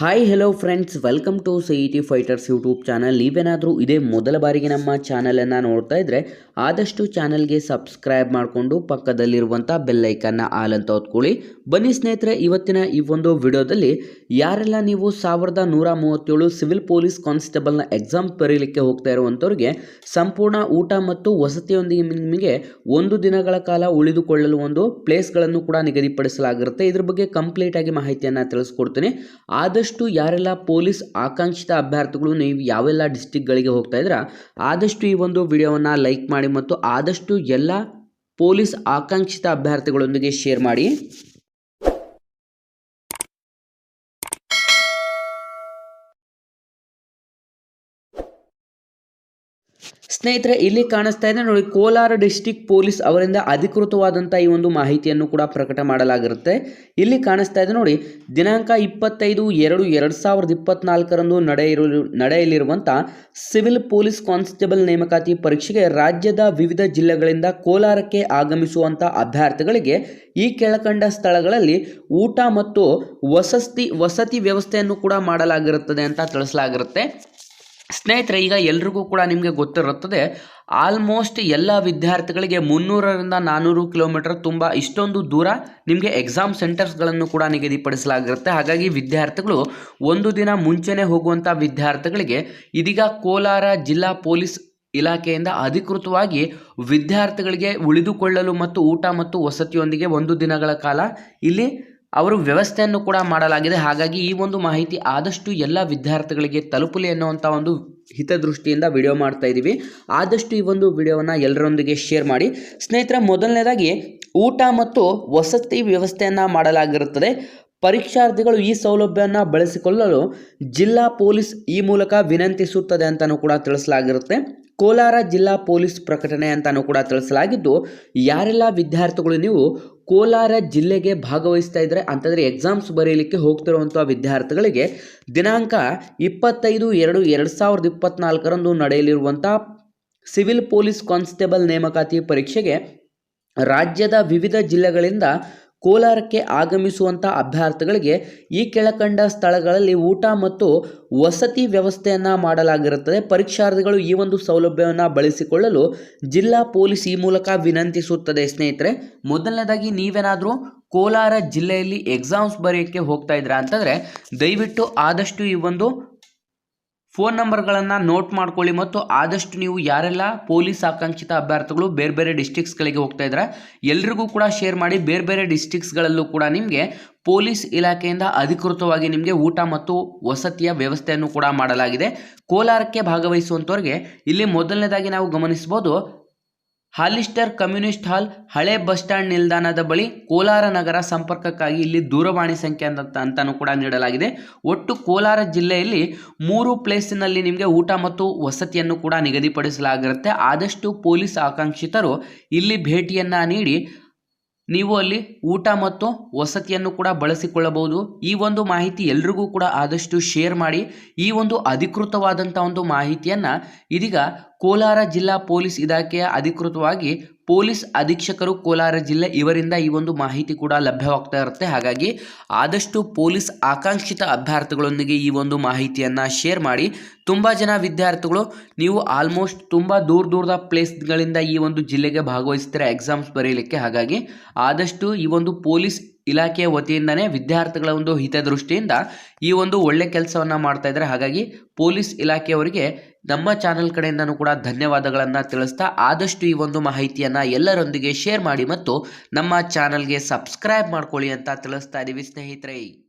Hi hello friends welcome to C E T fighters YouTube channel ನೀವೇನಾದರೂ ಇದೇ ಮೊದಲ ಬಾರಿಗೆ ನಮ್ಮ ಚಾನಲನ್ನು ನೋಡ್ತಾ ಇದ್ದರೆ ಆದಷ್ಟು ಚಾನಲ್ಗೆ ಸಬ್ಸ್ಕ್ರೈಬ್ ಮಾಡಿಕೊಂಡು ಪಕ್ಕದಲ್ಲಿರುವಂಥ ಬೆಲ್ಲೈಕನ್ನ ಆಲ್ ಅಂತ ಹೊತ್ಕೊಳ್ಳಿ ಬನ್ನಿ ಸ್ನೇಹಿತರೆ, ಇವತ್ತಿನ ಈ ಒಂದು ವಿಡಿಯೋದಲ್ಲಿ ಯಾರೆಲ್ಲ ನೀವು ಸಾವಿರದ ನೂರ ಮೂವತ್ತೇಳು ಸಿವಿಲ್ ಪೊಲೀಸ್ ಕಾನ್ಸ್ಟೇಬಲ್ನ ಎಕ್ಸಾಮ್ ಬರೀಲಿಕ್ಕೆ ಹೋಗ್ತಾ ಇರುವಂಥವ್ರಿಗೆ ಸಂಪೂರ್ಣ ಊಟ ಮತ್ತು ವಸತಿಯೊಂದಿಗೆ ನಿಮಗೆ ಒಂದು ದಿನಗಳ ಕಾಲ ಉಳಿದುಕೊಳ್ಳಲು ಒಂದು ಪ್ಲೇಸ್ಗಳನ್ನು ಕೂಡ ನಿಗದಿಪಡಿಸಲಾಗಿರುತ್ತೆ. ಇದ್ರ ಬಗ್ಗೆ ಕಂಪ್ಲೀಟ್ ಆಗಿ ಮಾಹಿತಿಯನ್ನು ತಿಳಿಸ್ಕೊಡ್ತೀನಿ. ಆದಷ್ಟು ಯಾರೆಲ್ಲ ಪೊಲೀಸ್ ಆಕಾಂಕ್ಷಿತ ಅಭ್ಯರ್ಥಿಗಳು, ನೀವು ಯಾವೆಲ್ಲ ಡಿಸ್ಟಿಕ್ಗಳಿಗೆ ಹೋಗ್ತಾ ಇದ್ದೀರಾ, ಆದಷ್ಟು ಈ ಒಂದು ವಿಡಿಯೋವನ್ನು ಲೈಕ್ ಮಾಡಿ ಮತ್ತು ಆದಷ್ಟು ಎಲ್ಲ ಪೊಲೀಸ್ ಆಕಾಂಕ್ಷಿತ ಅಭ್ಯರ್ಥಿಗಳೊಂದಿಗೆ ಶೇರ್ ಮಾಡಿ. ಸ್ನೇಹಿತರೆ, ಇಲ್ಲಿ ಕಾಣಿಸ್ತಾ ಇದೆ ನೋಡಿ, ಕೋಲಾರ ಡಿಸ್ಟಿಕ್ ಪೊಲೀಸ್ ಅವರಿಂದ ಅಧಿಕೃತವಾದಂಥ ಈ ಒಂದು ಮಾಹಿತಿಯನ್ನು ಕೂಡ ಪ್ರಕಟ ಮಾಡಲಾಗಿರುತ್ತೆ. ಇಲ್ಲಿ ಕಾಣಿಸ್ತಾ ಇದೆ ನೋಡಿ, ದಿನಾಂಕ ಇಪ್ಪತ್ತೈದು ಎರಡು ಎರಡು ಸಾವಿರದ ಇಪ್ಪತ್ನಾಲ್ಕರಂದು ನಡೆಯಿರು, ನಡೆಯಲಿರುವಂಥ ಸಿವಿಲ್ ಪೊಲೀಸ್ ಕಾನ್ಸ್ಟೇಬಲ್ ನೇಮಕಾತಿ ಪರೀಕ್ಷೆಗೆ ರಾಜ್ಯದ ವಿವಿಧ ಜಿಲ್ಲೆಗಳಿಂದ ಕೋಲಾರಕ್ಕೆ ಆಗಮಿಸುವಂಥ ಅಭ್ಯರ್ಥಿಗಳಿಗೆ ಈ ಕೆಳಕಂಡ ಸ್ಥಳಗಳಲ್ಲಿ ಊಟ ಮತ್ತು ವಸತಿ ವಸತಿ ವ್ಯವಸ್ಥೆಯನ್ನು ಕೂಡ ಮಾಡಲಾಗಿರುತ್ತದೆ ಅಂತ ತಿಳಿಸಲಾಗಿರುತ್ತೆ. ಸ್ನೇಹಿತರೆ, ಈಗ ಎಲ್ರಿಗೂ ಕೂಡ ನಿಮಗೆ ಗೊತ್ತಿರುತ್ತದೆ ಆಲ್ಮೋಸ್ಟ್ ಎಲ್ಲ ವಿದ್ಯಾರ್ಥಿಗಳಿಗೆ ಮುನ್ನೂರರಿಂದ ನಾನ್ನೂರು ಕಿಲೋಮೀಟರ್ ತುಂಬ ಇಷ್ಟೊಂದು ದೂರ ನಿಮಗೆ ಎಕ್ಸಾಮ್ ಸೆಂಟರ್ಸ್ಗಳನ್ನು ಕೂಡ ನಿಗದಿಪಡಿಸಲಾಗಿರುತ್ತೆ. ಹಾಗಾಗಿ ವಿದ್ಯಾರ್ಥಿಗಳು ಒಂದು ದಿನ ಮುಂಚೆನೇ ಹೋಗುವಂಥ ವಿದ್ಯಾರ್ಥಿಗಳಿಗೆ ಇದೀಗ ಕೋಲಾರ ಜಿಲ್ಲಾ ಪೊಲೀಸ್ ಇಲಾಖೆಯಿಂದ ಅಧಿಕೃತವಾಗಿ ವಿದ್ಯಾರ್ಥಿಗಳಿಗೆ ಉಳಿದುಕೊಳ್ಳಲು ಮತ್ತು ಊಟ ಮತ್ತು ವಸತಿಯೊಂದಿಗೆ ಒಂದು ದಿನಗಳ ಕಾಲ ಇಲ್ಲಿ ಅವರು ವ್ಯವಸ್ಥೆಯನ್ನು ಕೂಡ ಮಾಡಲಾಗಿದೆ. ಹಾಗಾಗಿ ಈ ಒಂದು ಮಾಹಿತಿ ಆದಷ್ಟು ಎಲ್ಲ ವಿದ್ಯಾರ್ಥಿಗಳಿಗೆ ತಲುಪಲಿ ಅನ್ನುವಂಥ ಒಂದು ಹಿತದೃಷ್ಟಿಯಿಂದ ವಿಡಿಯೋ ಮಾಡ್ತಾ ಇದ್ದೀವಿ ಆದಷ್ಟು ಈ ಒಂದು ವಿಡಿಯೋವನ್ನು ಎಲ್ಲರೊಂದಿಗೆ ಶೇರ್ ಮಾಡಿ. ಸ್ನೇಹಿತರ, ಮೊದಲನೇದಾಗಿ ಊಟ ಮತ್ತು ವಸತಿ ವ್ಯವಸ್ಥೆಯನ್ನು ಮಾಡಲಾಗಿರುತ್ತದೆ. ಪರೀಕ್ಷಾರ್ಥಿಗಳು ಈ ಸೌಲಭ್ಯವನ್ನು ಬಳಸಿಕೊಳ್ಳಲು ಜಿಲ್ಲಾ ಪೊಲೀಸ್ ಈ ಮೂಲಕ ವಿನಂತಿಸುತ್ತದೆ ಅಂತಲೂ ಕೂಡ ತಿಳಿಸಲಾಗಿರುತ್ತೆ. ಕೋಲಾರ ಜಿಲ್ಲಾ ಪೊಲೀಸ್ ಪ್ರಕಟಣೆ ಅಂತಲೂ ಕೂಡ ತಿಳಿಸಲಾಗಿದ್ದು, ಯಾರೆಲ್ಲ ವಿದ್ಯಾರ್ಥಿಗಳು ನೀವು ಕೋಲಾರ ಜಿಲ್ಲೆಗೆ ಭಾಗವಹಿಸ್ತಾ ಇದ್ದರೆ ಅಂತಂದರೆ ಎಕ್ಸಾಮ್ಸ್ ಬರೀಲಿಕ್ಕೆ ಹೋಗ್ತಿರುವಂಥ ವಿದ್ಯಾರ್ಥಿಗಳಿಗೆ ದಿನಾಂಕ ಇಪ್ಪತ್ತೈದು ಎರಡು ಎರಡು ಸಾವಿರದ ಇಪ್ಪತ್ತ್ನಾಲ್ಕರಂದು ನಡೆಯಲಿರುವಂಥ ಸಿವಿಲ್ ಪೊಲೀಸ್ ಕಾನ್ಸ್ಟೇಬಲ್ ನೇಮಕಾತಿ ಪರೀಕ್ಷೆಗೆ ರಾಜ್ಯದ ವಿವಿಧ ಜಿಲ್ಲೆಗಳಿಂದ ಕೋಲಾರಕ್ಕೆ ಆಗಮಿಸುವಂಥ ಅಭ್ಯರ್ಥಿಗಳಿಗೆ ಈ ಕೆಳಕಂಡ ಸ್ಥಳಗಳಲ್ಲಿ ಊಟ ಮತ್ತು ವಸತಿ ವ್ಯವಸ್ಥೆಯನ್ನು ಮಾಡಲಾಗಿರುತ್ತದೆ. ಪರೀಕ್ಷಾರ್ಥಿಗಳು ಈ ಒಂದು ಸೌಲಭ್ಯವನ್ನು ಬಳಸಿಕೊಳ್ಳಲು ಜಿಲ್ಲಾ ಪೊಲೀಸ್ ಈ ಮೂಲಕ ವಿನಂತಿಸುತ್ತದೆ. ಸ್ನೇಹಿತರೆ, ಮೊದಲನೇದಾಗಿ ನೀವೇನಾದರೂ ಕೋಲಾರ ಜಿಲ್ಲೆಯಲ್ಲಿ ಎಕ್ಸಾಮ್ಸ್ ಬರೆಯೋಕ್ಕೆ ಹೋಗ್ತಾ ಇದ್ದೀರಾ ಅಂತಂದರೆ ದಯವಿಟ್ಟು ಆದಷ್ಟು ಈ ಒಂದು ಫೋನ್ ನಂಬರ್ಗಳನ್ನು ನೋಟ್ ಮಾಡ್ಕೊಳ್ಳಿ ಮತ್ತು ಆದಷ್ಟು ನೀವು ಯಾರೆಲ್ಲ ಪೊಲೀಸ್ ಆಕಾಂಕ್ಷಿತ ಅಭ್ಯರ್ಥಿಗಳು ಬೇರೆ ಬೇರೆ ಡಿಸ್ಟಿಕ್ಸ್ಗಳಿಗೆ ಹೋಗ್ತಾ ಇದ್ದಾರೆ, ಎಲ್ರಿಗೂ ಕೂಡ ಶೇರ್ ಮಾಡಿ ಬೇರೆ ಬೇರೆ ಡಿಸ್ಟಿಕ್ಸ್ಗಳಲ್ಲೂ ಕೂಡ ನಿಮಗೆ ಪೊಲೀಸ್ ಇಲಾಖೆಯಿಂದ ಅಧಿಕೃತವಾಗಿ ನಿಮಗೆ ಊಟ ಮತ್ತು ವಸತಿಯ ವ್ಯವಸ್ಥೆಯನ್ನು ಕೂಡ ಮಾಡಲಾಗಿದೆ. ಕೋಲಾರಕ್ಕೆ ಭಾಗವಹಿಸುವಂಥವ್ರಿಗೆ ಇಲ್ಲಿ ಮೊದಲನೇದಾಗಿ ನಾವು ಗಮನಿಸ್ಬೋದು ಹಾಲಿಸ್ಟರ್ ಕಮ್ಯುನಿಸ್ಟ್ ಹಾಲ್ ಹಳೆ ಬಸ್ ಸ್ಟ್ಯಾಂಡ್ ನಿಲ್ದಾಣದ ಬಳಿ ಕೋಲಾರ ನಗರ ಸಂಪರ್ಕಕ್ಕಾಗಿ ಇಲ್ಲಿ ದೂರವಾಣಿ ಸಂಖ್ಯೆ ಅಂತ ಅಂತಾನು ಕೂಡ ನೀಡಲಾಗಿದೆ. ಒಟ್ಟು ಕೋಲಾರ ಜಿಲ್ಲೆಯಲ್ಲಿ ಮೂರು ಪ್ಲೇಸಿನಲ್ಲಿ ನಿಮಗೆ ಊಟ ಮತ್ತು ವಸತಿಯನ್ನು ಕೂಡ ನಿಗದಿಪಡಿಸಲಾಗಿರುತ್ತೆ. ಆದಷ್ಟು ಪೊಲೀಸ್ ಆಕಾಂಕ್ಷಿತರು ಇಲ್ಲಿ ಭೇಟಿಯನ್ನು ನೀಡಿ ನೀವು ಅಲ್ಲಿ ಊಟ ಮತ್ತು ವಸತಿಯನ್ನು ಕೂಡ ಬಳಸಿಕೊಳ್ಳಬಹುದು. ಈ ಒಂದು ಮಾಹಿತಿ ಎಲ್ರಿಗೂ ಕೂಡ ಆದಷ್ಟು ಶೇರ್ ಮಾಡಿ. ಈ ಒಂದು ಅಧಿಕೃತವಾದಂಥ ಒಂದು ಮಾಹಿತಿಯನ್ನು ಇದೀಗ ಕೋಲಾರ ಜಿಲ್ಲಾ ಪೊಲೀಸ್ ಇಲಾಖೆಯ ಅಧಿಕೃತವಾಗಿ ಪೊಲೀಸ್ ಅಧೀಕ್ಷಕರು ಕೋಲಾರ ಜಿಲ್ಲೆ ಇವರಿಂದ ಈ ಒಂದು ಮಾಹಿತಿ ಕೂಡ ಲಭ್ಯವಾಗ್ತಾ ಇರುತ್ತೆ. ಹಾಗಾಗಿ ಆದಷ್ಟು ಪೊಲೀಸ್ ಆಕಾಂಕ್ಷಿತ ಅಭ್ಯರ್ಥಿಗಳೊಂದಿಗೆ ಈ ಒಂದು ಮಾಹಿತಿಯನ್ನು ಶೇರ್ ಮಾಡಿ. ತುಂಬ ಜನ ವಿದ್ಯಾರ್ಥಿಗಳು, ನೀವು ಆಲ್ಮೋಸ್ಟ್ ತುಂಬ ದೂರ ದೂರದ ಪ್ಲೇಸ್ಗಳಿಂದ ಈ ಒಂದು ಜಿಲ್ಲೆಗೆ ಭಾಗವಹಿಸ್ತಾರೆ ಎಕ್ಸಾಮ್ಸ್ ಬರೀಲಿಕ್ಕೆ? ಹಾಗಾಗಿ ಆದಷ್ಟು ಈ ಒಂದು ಪೊಲೀಸ್ ಇಲಾಖೆಯ ವತಿಯಿಂದನೇ ವಿದ್ಯಾರ್ಥಿಗಳ ಒಂದು ಹಿತದೃಷ್ಟಿಯಿಂದ ಈ ಒಂದು ಒಳ್ಳೆ ಕೆಲಸವನ್ನು ಮಾಡ್ತಾ ಇದ್ದಾರೆ. ಹಾಗಾಗಿ ಪೊಲೀಸ್ ಇಲಾಖೆಯವರಿಗೆ ನಮ್ಮ ಚಾನೆಲ್ ಕಡೆಯಿಂದನೂ ಕೂಡ ಧನ್ಯವಾದಗಳನ್ನು ತಿಳಿಸ್ತಾ ಆದಷ್ಟು ಈ ಒಂದು ಮಾಹಿತಿಯನ್ನು ಎಲ್ಲರೊಂದಿಗೆ ಶೇರ್ ಮಾಡಿ ಮತ್ತು ನಮ್ಮ ಚಾನಲ್ಗೆ ಸಬ್ಸ್ಕ್ರೈಬ್ ಮಾಡ್ಕೊಳ್ಳಿ ಅಂತ ತಿಳಿಸ್ತಾ ಇದ್ದೀವಿ ಸ್ನೇಹಿತರೆ.